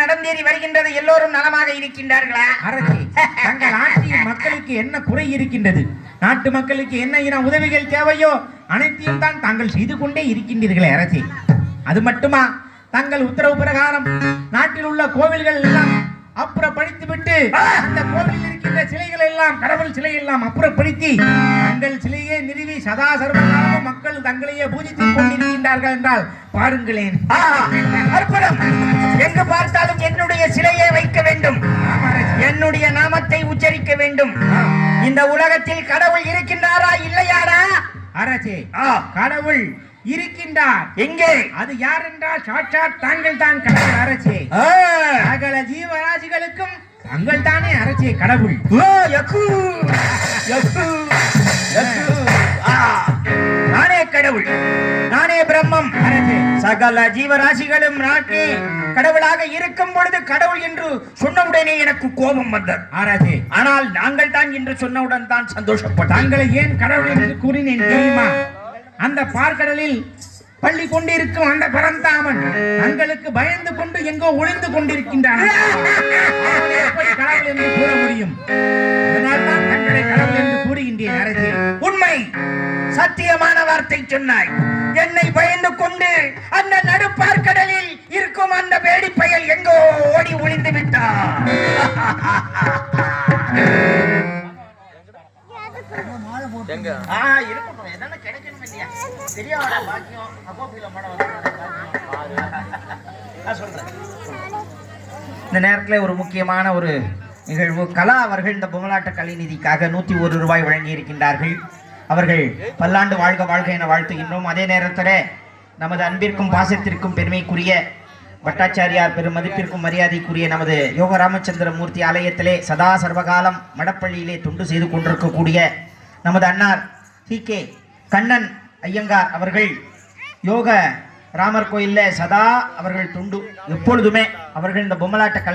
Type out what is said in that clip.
நடந்தேறி வருகின்றது எல்லோரும் நலமாக இருக்கின்றார்களா? அரசே தங்கள் ஆட்சியில் மக்களுக்கு என்ன குறை இருக்கின்றது? நாட்டு மக்களுக்கு என்ன இன உதவிகள் தேவையோ அனைத்தையும் தான் தாங்கள் செய்து கொண்டே இருக்கின்றீர்களே அரசே. அது மட்டுமா? தங்கள் உத்தரவு பிரகாரம் நாட்டில் உள்ள கோவில்கள் எல்லாம் அப்புறப்படுத்தி விட்டு அந்த கோவிலில் இருக்கின்ற சிலைகள் எல்லாம் கடவுள் சிலை எல்லாம் அப்புறப்படுத்தி தங்கள் சிலையை நிறுவி சதா சர்வகாலமும் மக்கள் தங்களையே பூஜித்துக் கொண்டிருக்கின்றார்கள் என்றால் பாருங்களேன். அற்புதம். எங்கு என்னுடைய வைக்க வேண்டும். என்னுடைய நாமத்தை உச்சரிக்க வேண்டும். இந்த உலகத்தில் கடவுள் இருக்கின்றாரா இல்லையாரா அரசே கடவுள் இருக்கின்றார். எங்கே? அது யார் என்றால் சாட்சாத் தாங்கள் தான் கடவுள் அரசே. ஆ, சகல ஜீவராசிகளுக்கும் தங்கள் தானே அரசே கடவுள். நானே கடவுள். நானே பிரம்மம். அரசே சகல ஜீவராசிகளும் நாட்டே கடவுளாக இருக்கும் பொழுது கடவுள் என்று சொன்னவுடனே எனக்கு கோபம் வந்தது. அரசே ஆனால் நாங்கள் தான் என்று சொன்னவுடன் தான் சந்தோஷப்பட்டாங்க தாங்களை ஏன் கடவுள் என்று கூறினேன் தெரியுமா? அந்த பார்க்கடலில் பள்ளி கொண்டிருக்கும் அந்த பரந்தாமன் தங்களுக்கு பயந்து கொண்டு எங்கோ ஒளிந்து கொண்டிருக்கின்றான். கடவுள் என்று கூற முடியும்? அதனால் தான் தங்களை கடவுள் என்று கூறுகின்றேன் அரசே உண்மை. சத்தியமான வார்த்தை சொன்னாய். என்னை பயந்து கொண்டு அந்த நடுப்பார்க்கடலில் இருக்கும் அந்த வேடி பயல் எங்கோ ஓடி ஒளிந்து. இந்த நேரத்தில் ஒரு முக்கியமான ஒரு நிகழ்வு. கலா அவர்கள் இந்த பொம்மலாட்ட கலைநிதிக்காக நூற்றி ஒரு ரூபாய் வழங்கி இருக்கின்றார்கள் அவர்கள் பல்லாண்டு வாழ்க வாழ்க என வாழ்த்துகின்றோம். அதே நேரத்தில் நமது அன்பிற்கும் பாசத்திற்கும் பெருமைக்குரிய பட்டாச்சாரியார் பெரும் மதிப்பிற்கும் மரியாதைக்குரிய நமது யோக ராமச்சந்திர மூர்த்தி ஆலயத்திலே சதா சர்வகாலம் மடப்பள்ளியிலே தொண்டு செய்து கொண்டிருக்கக்கூடிய நமது அன்னார் டி கே. கண்ணன் ஐயங்கார் அவர்கள் யோக ராமர் கோயில்ல சதா அவர்கள் தொண்டு எப்பொழுதுமே அவர்கள் இந்த பொம்மலாட்ட கலை